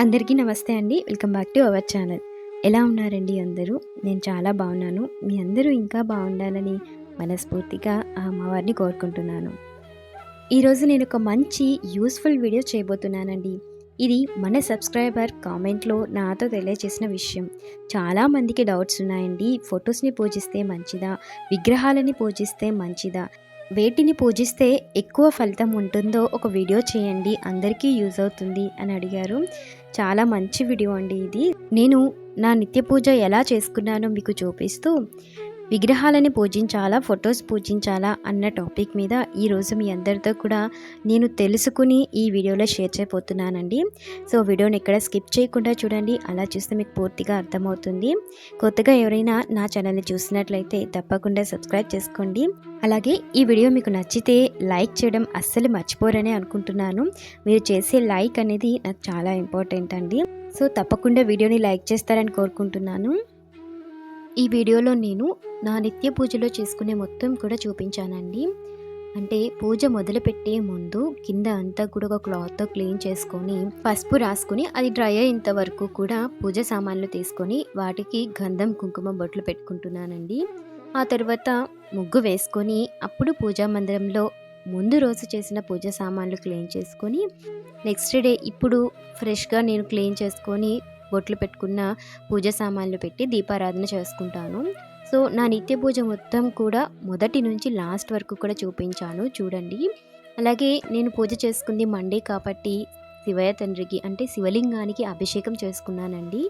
అందరికీ నమస్తే అండి. Welcome back to our channel. ఎలా ఉన్నారండి అందరూ? నేను చాలా బాగున్నాను. మీ అందరూ ఇంకా బాగుండాలని మనస్ఫూర్తిగా ఆ అమ్మవారిని కోరుకుంటున్నాను. ఈరోజు నేను ఒక మంచి యూస్ఫుల్ వీడియో చేయబోతున్నానండి. ఇది మన సబ్స్క్రైబర్ కామెంట్లో నాతో తెలియజేసిన విషయం. చాలామందికి డౌట్స్ ఉన్నాయండి. ఫొటోస్ని పూజిస్తే మంచిదా? విగ్రహాలని పూజిస్తే మంచిదా? వేటిని పూజిస్తే ఎక్కువ ఫలితం ఉంటుందో ఒక వీడియో చేయండి. అందరికీ యూజ్ అవుతుంది అని అడిగారు. చాలా మంచి వీడియో అండి ఇది. నేను నా నిత్య పూజ ఎలా చేసుకున్నానో మీకు చూపిస్తూ విగ్రహాలని పూజించాలా ఫొటోస్ పూజించాలా అన్న టాపిక్ మీద ఈరోజు మీ అందరితో కూడా నేను తెలుసుకుని ఈ వీడియోలో షేర్ చేయబోతున్నానండి. సో వీడియోని ఎక్కడ స్కిప్ చేయకుండా చూడండి. అలా చూస్తే మీకు పూర్తిగా అర్థమవుతుంది. కొత్తగా ఎవరైనా నా ఛానల్ని చూసినట్లయితే తప్పకుండా సబ్స్క్రైబ్ చేసుకోండి. అలాగే ఈ వీడియో మీకు నచ్చితే లైక్ చేయడం అస్సలు మర్చిపోరని అనుకుంటున్నాను. మీరు చేసే లైక్ అనేది నాకు చాలా ఇంపార్టెంట్ అండి. సో తప్పకుండా వీడియోని లైక్ చేస్తారని కోరుకుంటున్నాను. ఈ వీడియోలో నేను నా నిత్య పూజలో చేసుకునే మొత్తం కూడా చూపించానండి. అంటే పూజ మొదలుపెట్టే ముందు కింద అంతా కూడా ఒక క్లాత్తో క్లీన్ చేసుకొని పసుపు రాసుకుని అది డ్రై అయ్యేంత వరకు కూడా పూజ సామాన్లు తీసుకొని వాటికి గంధం కుంకుమ బొట్లు పెట్టుకుంటున్నానండి. ఆ తర్వాత ముగ్గు వేసుకొని అప్పుడు పూజా మందిరంలో ముందు రోజు చేసిన పూజ సామాన్లు క్లీన్ చేసుకొని నెక్స్ట్ డే ఇప్పుడు ఫ్రెష్గా నేను క్లీన్ చేసుకొని బొట్లు పెట్టుకున్న పూజ సామాన్లు పెట్టి దీపారాధన చేసుకుంటాను. సో నా నిత్య పూజ మొత్తం కూడా మొదటి నుంచి లాస్ట్ వరకు కూడా చూపించాను. చూడండి. అలాగే నేను పూజ చేసుకుంది మండే కాబట్టి శివయ్య తండ్రికి అంటే శివలింగానికి అభిషేకం చేసుకున్నానండి.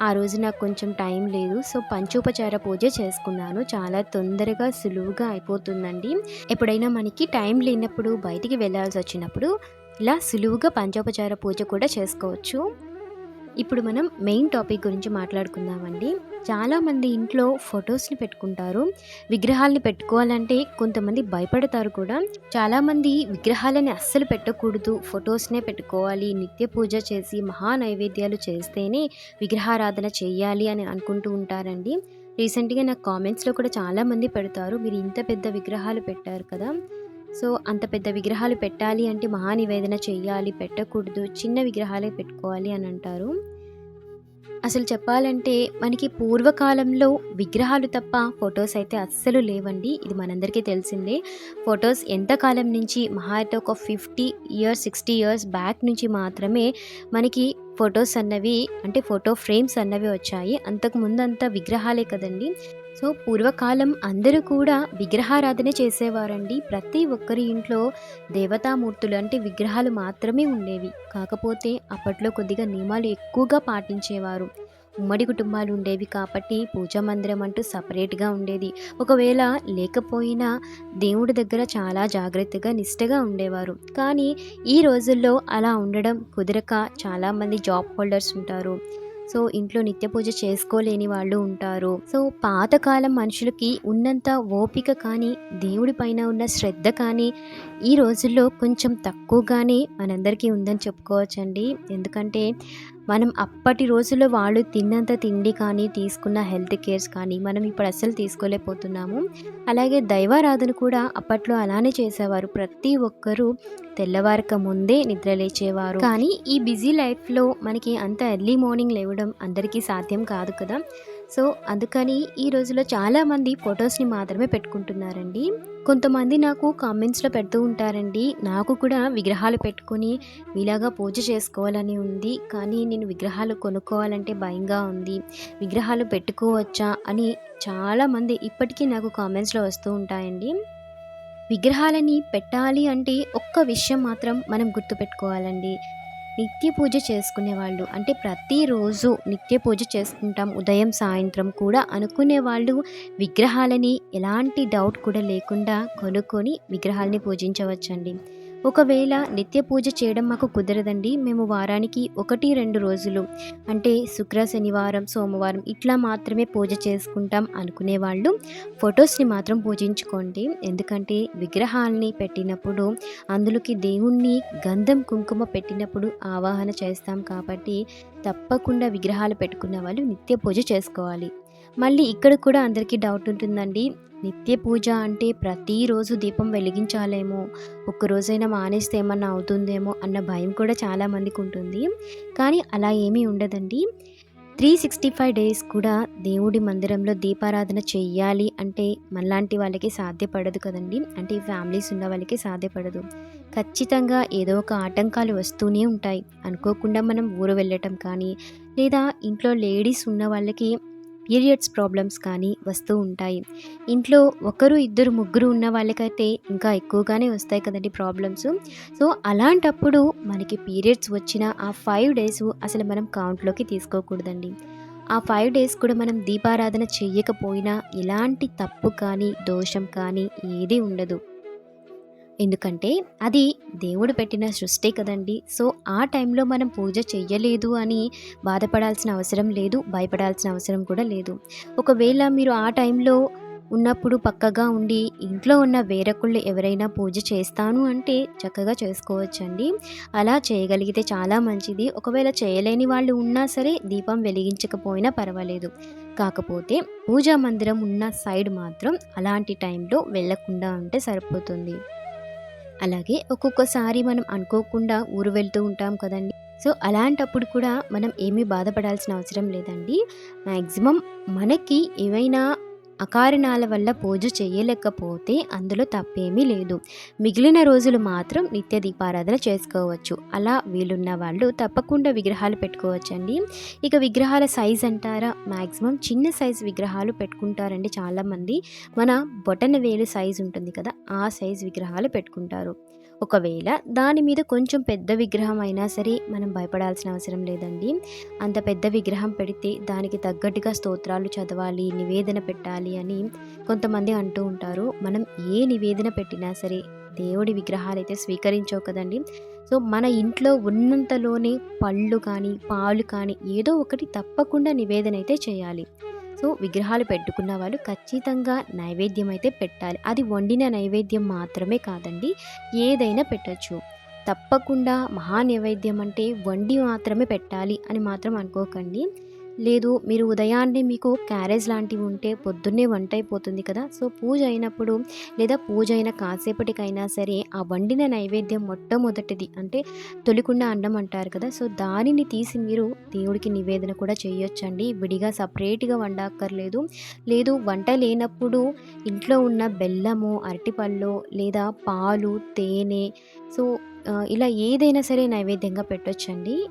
ఆ రోజు నాకు కొంచెం టైం లేదు. సో పంచోపచార పూజ చేసుకున్నాను. చాలా తొందరగా సులువుగా అయిపోతుందండి. ఎప్పుడైనా మనకి టైం లేనప్పుడు బయటికి వెళ్ళాల్సి వచ్చినప్పుడు ఇలా సులువుగా పంచోపచార పూజ కూడా చేసుకోవచ్చు. ఇప్పుడు మనం మెయిన్ టాపిక్ గురించి మాట్లాడుకుందామండి. చాలామంది ఇంట్లో ఫొటోస్ని పెట్టుకుంటారు. విగ్రహాలని పెట్టుకోవాలంటే కొంతమంది భయపడతారు కూడా. చాలామంది విగ్రహాలని అస్సలు పెట్టకూడదు. ఫొటోస్నే పెట్టుకోవాలి. నిత్య పూజ చేసి మహా నైవేద్యాలు చేస్తేనే విగ్రహారాధన చేయాలి అని అనుకుంటూ ఉంటారండి. రీసెంట్గా నాకు కామెంట్స్లో కూడా చాలామంది పెడతారు. మీరు ఇంత పెద్ద విగ్రహాలు పెట్టారు కదా. సో అంత పెద్ద విగ్రహాలు పెట్టాలి అంటే మహానివేదన చేయాలి. పెట్టకూడదు. చిన్న విగ్రహాలే పెట్టుకోవాలి అని అంటారు. అసలు చెప్పాలంటే మనకి పూర్వకాలంలో విగ్రహాలు తప్ప ఫొటోస్ అయితే అస్సలు లేవండి. ఇది మనందరికీ తెలిసిందే. ఫొటోస్ ఎంతకాలం నుంచి మహా అయితే ఒక fifty years sixty years back నుంచి మాత్రమే మనకి ఫొటోస్ అన్నవి అంటే ఫోటో ఫ్రేమ్స్ అన్నవి వచ్చాయి. అంతకు ముందంతా విగ్రహాలే కదండి. సో పూర్వకాలం అందరూ కూడా విగ్రహారాధన చేసేవారండి. ప్రతి ఒక్కరి ఇంట్లో దేవతామూర్తులు అంటే విగ్రహాలు మాత్రమే ఉండేవి. కాకపోతే అప్పట్లో కొద్దిగా నియమాలు ఎక్కువగా పాటించేవారు. ఉమ్మడి కుటుంబాలు ఉండేవి కాబట్టి పూజా మందిరం అంటూ సపరేట్గా ఉండేది. ఒకవేళ లేకపోయినా దేవుడి దగ్గర చాలా జాగ్రత్తగా నిష్టగా ఉండేవారు. కానీ ఈ రోజుల్లో అలా ఉండడం కుదరక చాలామంది జాబ్ హోల్డర్స్ ఉంటారు. సో ఇంట్లో నిత్య పూజ చేసుకోలేని వాళ్ళు ఉంటారు. సో పాతకాలం మనుషులకి ఉన్నంత ఓపిక కానీ దేవుడి పైన ఉన్న శ్రద్ధ కానీ ఈ రోజుల్లో కొంచెం తక్కువగానే మనందరికీ ఉందని చెప్పుకోవచ్చండి. ఎందుకంటే మనం అప్పటి రోజుల్లో వాళ్ళు తిన్నంత తిండి కానీ తీసుకున్న హెల్త్ కేర్స్ కానీ మనం ఇప్పుడు అస్సలు తీసుకోలేకపోతున్నాము. అలాగే దైవారాధన కూడా అప్పట్లో అలానే చేసేవారు. ప్రతి ఒక్కరూ తెల్లవారక ముందే నిద్ర లేచేవారు. కానీ ఈ బిజీ లైఫ్లో మనకి అంత ఎర్లీ మార్నింగ్ లేవడం అందరికీ సాధ్యం కాదు కదా. సో అందుకని ఈ రోజుల్లో చాలామంది ఫొటోస్ని మాత్రమే పెట్టుకుంటున్నారండి. కొంతమంది నాకు కామెంట్స్లో పెడుతూ ఉంటారండి. నాకు కూడా విగ్రహాలు పెట్టుకొని మీలాగా పూజ చేసుకోవాలని ఉంది. కానీ నేను విగ్రహాలు కొనుక్కోవాలంటే భయంగా ఉంది. విగ్రహాలు పెట్టుకోవచ్చా అని చాలామంది ఇప్పటికీ నాకు కామెంట్స్లో వస్తూ ఉంటాయండి. విగ్రహాలని పెట్టాలి అంటే ఒక్క విషయం మాత్రం మనం గుర్తుపెట్టుకోవాలండి. నిత్య పూజ చేసుకునే వాళ్ళు అంటే ప్రతిరోజు నిత్య పూజ చేసుకుంటాం. ఉదయం సాయంత్రం కూడా అనుకునే వాళ్ళు విగ్రహాలని ఎలాంటి డౌట్ కూడా లేకుండా కొనుక్కొని విగ్రహాలని పూజించవచ్చండి. ఒకవేళ నిత్య పూజ చేయడం మాకు కుదరదండి. మేము వారానికి ఒకటి రెండు రోజులు అంటే శుక్ర శనివారం సోమవారం ఇట్లా మాత్రమే పూజ చేసుకుంటాం అనుకునే వాళ్ళు. ఫొటోస్ని మాత్రం పూజించుకోండి. ఎందుకంటే విగ్రహాలని పెట్టినప్పుడు అందులోకి దేవుణ్ణి గంధం కుంకుమ పెట్టినప్పుడు ఆవాహన చేస్తాం కాబట్టి తప్పకుండా విగ్రహాలు పెట్టుకున్న వాళ్ళు నిత్య పూజ చేసుకోవాలి. మళ్ళీ ఇక్కడ కూడా అందరికీ డౌట్ ఉంటుందండి. నిత్య పూజ అంటే ప్రతిరోజు దీపం వెలిగించాలేమో ఒక్కరోజైనా మానేస్తే ఏమన్నా అవుతుందేమో అన్న భయం కూడా చాలామందికి ఉంటుంది. కానీ అలా ఏమీ ఉండదండి. త్రీ సిక్స్టీ ఫైవ్ డేస్ కూడా దేవుడి మందిరంలో దీపారాధన చెయ్యాలి అంటే మనలాంటి వాళ్ళకి సాధ్యపడదు కదండి. అంటే ఫ్యామిలీస్ ఉన్న వాళ్ళకి సాధ్యపడదు. ఖచ్చితంగా ఏదో ఒక ఆటంకాలు వస్తూనే ఉంటాయి. అనుకోకుండా మనం ఊరు వెళ్ళటం కానీ లేదా ఇంట్లో లేడీస్ ఉన్న వాళ్ళకి పీరియడ్స్ ప్రాబ్లమ్స్ కానీ వస్తూ ఉంటాయి. ఇంట్లో ఒకరు ఇద్దరు ముగ్గురు ఉన్న వాళ్ళకైతే ఇంకా ఎక్కువగానే వస్తాయి కదండి ప్రాబ్లమ్స్. సో అలాంటప్పుడు మనకి పీరియడ్స్ వచ్చిన ఆ ఫైవ్ డేస్ అసలు మనం కౌంట్లోకి తీసుకోకూడదండి. ఆ ఫైవ్ డేస్ కూడా మనం దీపారాధన చేయకపోయినా ఎలాంటి తప్పు కానీ దోషం కానీ ఏది ఉండదు. ఎందుకంటే అది దేవుడు పెట్టిన సృష్టి కదండి. సో ఆ టైంలో మనం పూజ చెయ్యలేదు అని బాధపడాల్సిన అవసరం లేదు భయపడాల్సిన అవసరం కూడా లేదు. ఒకవేళ మీరు ఆ టైంలో ఉన్నప్పుడు పక్కగా ఉండి ఇంట్లో ఉన్న వేరకుళ్ళు ఎవరైనా పూజ చేస్తాను అంటే చక్కగా చేసుకోవచ్చండి. అలా చేయగలిగితే చాలా మంచిది. ఒకవేళ చేయలేని వాళ్ళు ఉన్నా సరే దీపం వెలిగించకపోయినా పర్వాలేదు. కాకపోతే పూజా మందిరం ఉన్న సైడ్ మాత్రం అలాంటి టైంలో వెళ్ళకుండా ఉంటే సరిపోతుంది. అలాగే ఒక్కొక్కసారి మనం అనుకోకుండా ఊరు వెళ్తూ ఉంటాం కదండి. సో అలాంటప్పుడు కూడా మనం ఏమీ బాధపడాల్సిన అవసరం లేదండి. మ్యాక్సిమం మనకి ఏవైనా అకారణాల వల్ల పూజ చేయలేకపోతే అందులో తప్పేమీ లేదు. మిగిలిన రోజులు మాత్రం నిత్య దీపారాధన చేసుకోవచ్చు. అలా వీలున్న వాళ్ళు తప్పకుండా విగ్రహాలు పెట్టుకోవచ్చండి. ఇక విగ్రహాల సైజ్ అంటారా? మ్యాక్సిమం చిన్న సైజ్ విగ్రహాలు పెట్టుకుంటారండి చాలామంది. మన బొటన వేలు సైజ్ ఉంటుంది కదా ఆ సైజ్ విగ్రహాలు పెట్టుకుంటారు. ఒకవేళ దాని మీద కొంచెం పెద్ద విగ్రహం అయినా సరే మనం భయపడాల్సిన అవసరం లేదండి. అంత పెద్ద విగ్రహం పెడితే దానికి తగ్గట్టుగా స్తోత్రాలు చదవాలి నివేదన పెట్టాలి అని కొంతమంది అంటూ ఉంటారు. మనం ఏ నివేదన పెట్టినా సరే దేవుడి విగ్రహాలు అయితే స్వీకరించవు కదండి. సో మన ఇంట్లో ఉన్నంతలోనే పళ్ళు కానీ పాలు కానీ ఏదో ఒకటి తప్పకుండా నివేదన అయితే చేయాలి. సో విగ్రహాలు పెట్టుకున్న వాళ్ళు ఖచ్చితంగా నైవేద్యం అయితే పెట్టాలి. అది వండిన నైవేద్యం మాత్రమే కాదండి ఏదైనా పెట్టచ్చు. తప్పకుండా మహా నైవేద్యం అంటే వండి మాత్రమే పెట్టాలి అని మాత్రం అనుకోకండి. లేదు మీరు ఉదయాన్నే మీకు క్యారేజ్ లాంటివి ఉంటే పొద్దున్నే వంట అయిపోతుంది కదా. సో పూజ అయినప్పుడు లేదా పూజ అయిన కాసేపటికైనా సరే ఆ వండిన నైవేద్యం మొట్టమొదటిది అంటే తొలికుండ అన్నం అంటారు కదా. సో దానిని తీసి మీరు దేవుడికి నివేదన కూడా చేయొచ్చండి. విడిగా సపరేట్గా వండక్కర్లేదు. లేదు వంట లేనప్పుడు ఇంట్లో ఉన్న బెల్లము అరటిపళ్ళు లేదా పాలు తేనె సో ఇలా ఏదైనా సరే నైవేద్యంగా పెట్టొచ్చండి.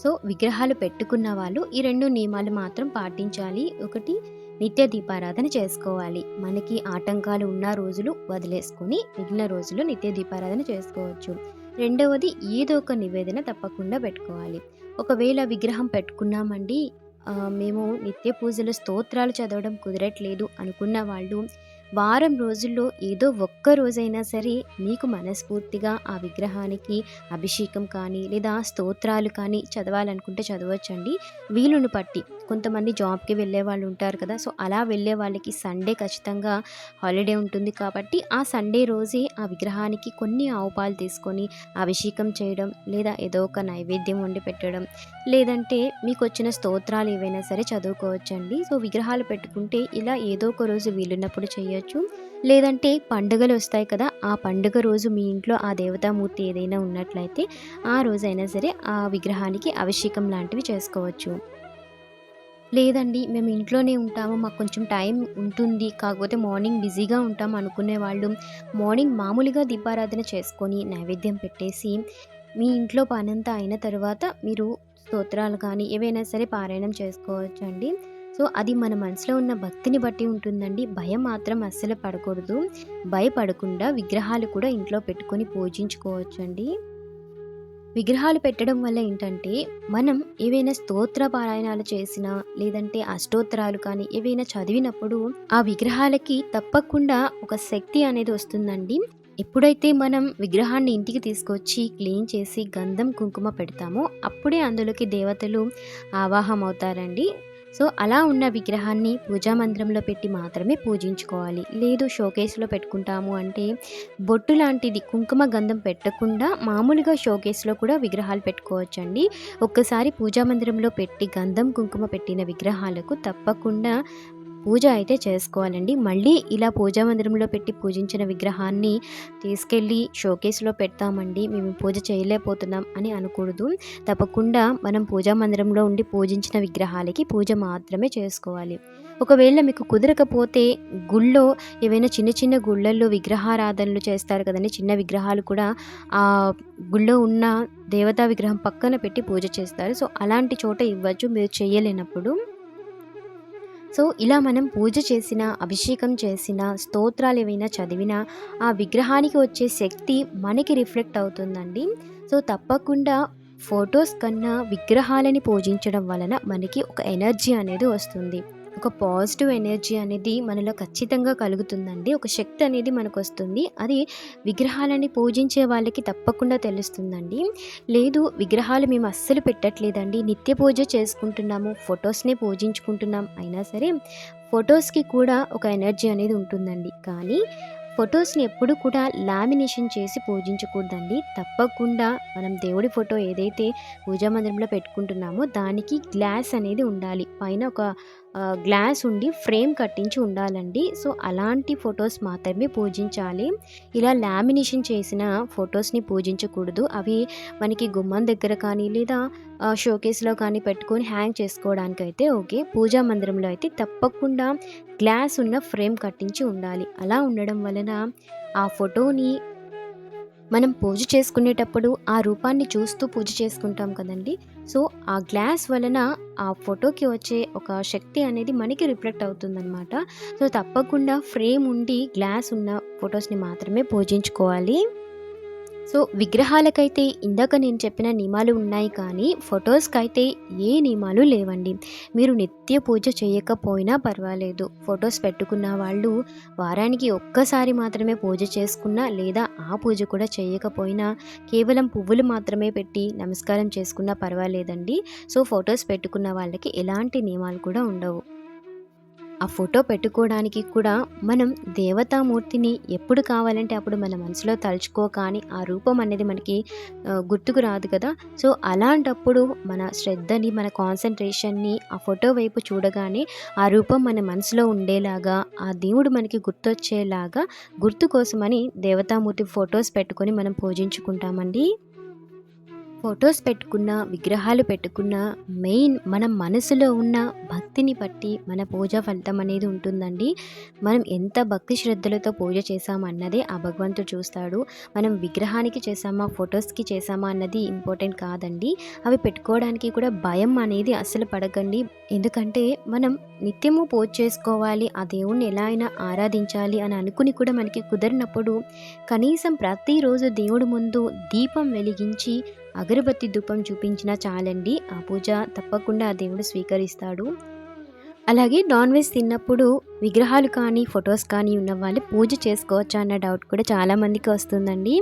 సో విగ్రహాలు పెట్టుకున్న వాళ్ళు ఈ రెండు నియమాలు మాత్రం పాటించాలి. ఒకటి నిత్య దీపారాధన చేసుకోవాలి. మనకి ఆటంకాలు ఉన్న రోజులు వదిలేసుకొని మిగిలిన రోజులు నిత్య దీపారాధన చేసుకోవచ్చు. రెండవది ఏదో ఒక నివేదన తప్పకుండా పెట్టుకోవాలి. ఒకవేళ విగ్రహం పెట్టుకున్నామండి మేము నిత్య పూజలు స్తోత్రాలు చదవడం కుదరట్లేదు అనుకున్న వాళ్ళు వారం రోజుల్లో ఏదో ఒక్క రోజైనా సరే మీకు మనస్ఫూర్తిగా ఆ విగ్రహానికి అభిషేకం కానీ లేదా స్తోత్రాలు కానీ చదవాలనుకుంటే చదవచ్చండి. వీలును పట్టి కొంతమంది జాబ్కి వెళ్ళే వాళ్ళు ఉంటారు కదా సో అలా వెళ్ళే వాళ్ళకి సండే ఖచ్చితంగా హాలిడే ఉంటుంది కాబట్టి ఆ సండే రోజే ఆ విగ్రహానికి కొన్ని ఆవుపాలు తీసుకొని అభిషేకం చేయడం లేదా ఏదో ఒక నైవేద్యం వండి పెట్టడం లేదంటే మీకు వచ్చిన స్తోత్రాలు ఏవైనా సరే చదువుకోవచ్చండి. సో విగ్రహాలు పెట్టుకుంటే ఇలా ఏదో ఒక రోజు వీలున్నప్పుడు చేయొచ్చు. లేదంటే పండుగలు వస్తాయి కదా ఆ పండుగ రోజు మీ ఇంట్లో ఆ దేవతామూర్తి ఏదైనా ఉన్నట్లయితే ఆ రోజైనా సరే ఆ విగ్రహానికి అభిషేకం లాంటివి చేసుకోవచ్చు. లేదండి మేము ఇంట్లోనే ఉంటాము మాకు కొంచెం టైం ఉంటుంది కాకపోతే మార్నింగ్ బిజీగా ఉంటాం అనుకునే వాళ్ళు. మార్నింగ్ మామూలుగా దీపారాధన చేసుకొని నైవేద్యం పెట్టేసి మీ ఇంట్లో పనంతా అయిన తర్వాత మీరు స్తోత్రాలు కానీ ఏవైనా సరే పారాయణం చేసుకోవచ్చు అండి సో అది మన మనసులో ఉన్న భక్తిని బట్టి ఉంటుందండి. భయం మాత్రం అస్సలు పడకూడదు. భయపడకుండా విగ్రహాలు కూడా ఇంట్లో పెట్టుకొని పూజించుకోవచ్చు అండి విగ్రహాలు పెట్టడం వల్ల ఏంటంటే మనం ఏవైనా స్తోత్ర పారాయణాలు చేసినా లేదంటే అష్టోత్తరాలు కానీ ఏవైనా చదివినప్పుడు ఆ విగ్రహాలకి తప్పకుండా ఒక శక్తి అనేది వస్తుందండి. ఎప్పుడైతే మనం విగ్రహాన్ని ఇంటికి తీసుకొచ్చి క్లీన్ చేసి గంధం కుంకుమ పెడతామో అప్పుడే అందులోకి దేవతలు ఆవాహం అవుతారండి. సో అలా ఉన్న విగ్రహాన్ని పూజా మందిరంలో పెట్టి మాత్రమే పూజించుకోవాలి. లేదు షోకేస్లో పెట్టుకుంటాము అంటే బొట్టు లాంటిది కుంకుమ గంధం పెట్టకుండా మామూలుగా షోకేస్లో కూడా విగ్రహాలు పెట్టుకోవచ్చండి. ఒక్కసారి పూజా మందిరంలో పెట్టి గంధం కుంకుమ పెట్టిన విగ్రహాలకు తప్పకుండా పూజ అయితే చేసుకోవాలండి. మళ్ళీ ఇలా పూజా మందిరంలో పెట్టి పూజించిన విగ్రహాన్ని తీసుకెళ్ళి షోకేస్లో పెడతామండి. మేము పూజ చేయలేకపోతున్నాం అని అనకూడదు. తప్పకుండా మనం పూజా మందిరంలో ఉండి పూజించిన విగ్రహాలకి పూజ మాత్రమే చేసుకోవాలి. ఒకవేళ మీకు కుదరకపోతే గుళ్ళో ఏవైనా చిన్న చిన్న గుళ్ళల్లో విగ్రహారాధనలు చేస్తారు కదండి. చిన్న విగ్రహాలు కూడా ఆ గుళ్ళో ఉన్న దేవతా విగ్రహం పక్కన పెట్టి పూజ చేస్తారు. సో అలాంటి చోట ఇవ్వచ్చు. మీరు చేయలేనప్పుడు సో ఇలా మనం పూజ చేసిన అభిషేకం చేసిన స్తోత్రాలు ఏవైనా చదివినా ఆ విగ్రహానికి వచ్చే శక్తి మనకి రిఫ్లెక్ట్ అవుతుందండి. సో తప్పకుండా ఫొటోస్ కన్నా విగ్రహాలని పూజించడం వలన మనకి ఒక ఎనర్జీ అనేది వస్తుంది. ఒక పాజిటివ్ ఎనర్జీ అనేది మనలో ఖచ్చితంగా కలుగుతుందండి. ఒక శక్తి అనేది మనకు వస్తుంది అది విగ్రహాలని పూజించే వాళ్ళకి తప్పకుండా తెలుస్తుందండి. లేదు విగ్రహాలు మేము అస్సలు పెట్టట్లేదండి. నిత్య పూజ చేసుకుంటున్నాము. ఫొటోస్నే పూజించుకుంటున్నాం. అయినా సరే ఫొటోస్కి కూడా ఒక ఎనర్జీ అనేది ఉంటుందండి. కానీ ఫొటోస్ని ఎప్పుడు కూడా లామినేషన్ చేసి పూజించకూడదండి. తప్పకుండా మనం దేవుడి ఫోటో ఏదైతే పూజా మందిరంలో పెట్టుకుంటున్నామో దానికి గ్లాస్ అనేది ఉండాలి. పైన ఒక గ్లాస్ ఉండి ఫ్రేమ్ కట్టించి ఉండాలండి. సో అలాంటి ఫొటోస్ మాత్రమే పూజించాలి. ఇలా లామినేషన్ చేసిన ఫొటోస్ని పూజించకూడదు. అవి మనకి గుమ్మం దగ్గర కానీ లేదా షోకేస్లో కానీ పెట్టుకొని హ్యాంగ్ చేసుకోవడానికి అయితే ఓకే. పూజా మందిరంలో అయితే తప్పకుండా గ్లాస్ ఉన్న ఫ్రేమ్ కట్టించి ఉండాలి. అలా ఉండడం వలన ఆ ఫోటోని మనం పూజ చేసుకునేటప్పుడు ఆ రూపాన్ని చూస్తూ పూజ చేసుకుంటాం కదండి. సో ఆ గ్లాస్ వలన ఆ ఫోటోకి వచ్చే ఒక శక్తి అనేది మనకి రిఫ్లెక్ట్ అవుతుందన్నమాట. సో తప్పకుండా ఫ్రేమ్ ఉండి గ్లాస్ ఉన్న ఫొటోస్ని మాత్రమే పూజించుకోవాలి. సో విగ్రహాలకైతే ఇందాక నేను చెప్పిన నియమాలు ఉన్నాయి కానీ ఫొటోస్కి అయితే ఏ నియమాలు లేవండి. మీరు నిత్య పూజ చేయకపోయినా పర్వాలేదు. ఫొటోస్ పెట్టుకున్న వాళ్ళు వారానికి ఒక్కసారి మాత్రమే పూజ చేసుకున్నా లేదా ఆ పూజ కూడా చేయకపోయినా కేవలం పువ్వులు మాత్రమే పెట్టి నమస్కారం చేసుకున్నా పర్వాలేదండి. సో ఫొటోస్ పెట్టుకున్న వాళ్ళకి ఎలాంటి నియమాలు కూడా ఉండవు. ఆ ఫోటో పెట్టుకోవడానికి కూడా మనం దేవతామూర్తిని ఎప్పుడు కావాలంటే అప్పుడు మన మనసులో తలుచుకో కానీ ఆ రూపం అనేది మనకి గుర్తుకు రాదు కదా. సో అలాంటప్పుడు మన శ్రద్ధని మన కాన్సన్ట్రేషన్ని ఆ ఫోటో వైపు చూడగానే ఆ రూపం మన మనసులో ఉండేలాగా ఆ దేవుడు మనకి గుర్తొచ్చేలాగా గుర్తు కోసమని దేవతామూర్తి ఫొటోస్ పెట్టుకొని మనం పూజించుకుంటామండి. ఫొటోస్ పెట్టుకున్న విగ్రహాలు పెట్టుకున్న మెయిన్ మన మనసులో ఉన్న భక్తిని బట్టి మన పూజ ఫలితం అనేది ఉంటుందండి. మనం ఎంత భక్తి శ్రద్ధలతో పూజ చేశామన్నదే ఆ భగవంతుడు చూస్తాడు. మనం విగ్రహానికి చేసామా ఫొటోస్కి చేసామా అన్నది ఇంపార్టెంట్ కాదండి. అవి పెట్టుకోవడానికి కూడా భయం అనేది అస్సలు పడకండి. ఎందుకంటే మనం నిత్యము పూజ చేసుకోవాలి ఆ దేవుణ్ణి ఎలా అయినా ఆరాధించాలి అని అనుకుని కూడా మనకి కుదరినప్పుడు కనీసం ప్రతిరోజు దేవుడి ముందు దీపం వెలిగించి అగరబత్తి ధూపం చూపించినా చాలండి. ఆ పూజ తప్పకుండా ఆ దేవుడు స్వీకరిస్తాడు. అలాగే నాన్ వెజ్ తిన్నప్పుడు విగ్రహాలు కానీ ఫొటోస్ కానీ ఉన్న వాళ్ళు పూజ చేసుకోవచ్చా అన్న డౌట్ కూడా చాలామందికి వస్తుందండి.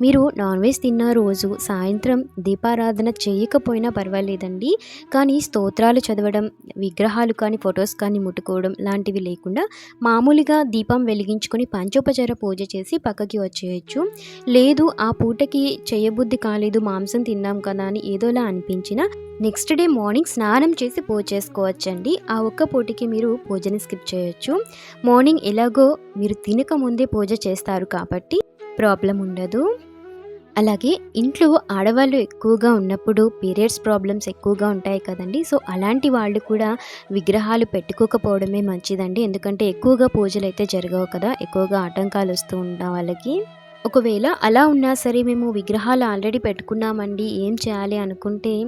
మీరు నాన్ వెజ్ తిన్న రోజు సాయంత్రం దీపారాధన చేయకపోయినా పర్వాలేదండి. కానీ స్తోత్రాలు చదవడం విగ్రహాలు కానీ ఫొటోస్ కానీ ముట్టుకోవడం లాంటివి లేకుండా మామూలుగా దీపం వెలిగించుకొని పంచోపచార పూజ చేసి పక్కకి వచ్చేయచ్చు. లేదు ఆ పూటకి చేయబుద్ధి కాలేదు మాంసం తిన్నాం కదా అని ఏదోలా అనిపించినా నెక్స్ట్ డే మార్నింగ్ స్నానం చేసి పూజ చేసుకోవచ్చండి. ఆ ఒక్క పూటకి మీరు పూజని స్కిప్ చేయొచ్చు. మార్నింగ్ ఎలాగో మీరు తినక ముందే పూజ చేస్తారు కాబట్టి ప్రాబ్లం ఉండదు. అలాగే ఇంట్లో ఆడవాళ్ళు ఎక్కువగా ఉన్నప్పుడు పీరియడ్స్ ప్రాబ్లమ్స్ ఎక్కువగా ఉంటాయి కదండి. సో అలాంటి వాళ్ళు కూడా విగ్రహాలు పెట్టుకోకపోవడమే మంచిదండి. ఎందుకంటే ఎక్కువగా పూజలు అయితే జరగవు కదా. ఎక్కువగా ఆటంకాలు వస్తూ ఉన్న వాళ్ళకి. ఒకవేళ అలా ఉన్నా సరే మేము విగ్రహాలు ఆల్రెడీ పెట్టుకున్నామండి ఏం చేయాలి అనుకుంటే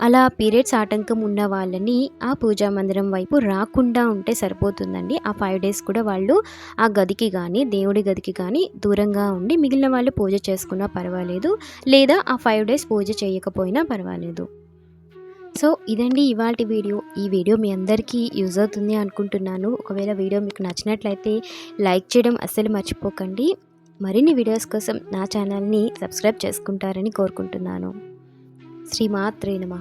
అలా పీరియడ్స్ ఆటంకం ఉన్న వాళ్ళని ఆ పూజా మందిరం వైపు రాకుండా ఉంటే సరిపోతుందండి. ఆ ఫైవ్ డేస్ కూడా వాళ్ళు ఆ గదికి కానీ దేవుడి గదికి కానీ దూరంగా ఉండి మిగిలిన వాళ్ళు పూజ చేసుకున్నా పర్వాలేదు లేదా ఆ ఫైవ్ డేస్ పూజ చేయకపోయినా పర్వాలేదు. సో ఇదండి ఇవాళ వీడియో. ఈ వీడియో మీ అందరికీ యూజ్ అవుతుంది అనుకుంటున్నాను. ఒకవేళ వీడియో మీకు నచ్చినట్లయితే లైక్ చేయడం అస్సలు మర్చిపోకండి. మరిన్ని వీడియోస్ కోసం నా ఛానల్ని సబ్స్క్రైబ్ చేసుకుంటారని కోరుకుంటున్నాను. శ్రీమాత్రే నమ.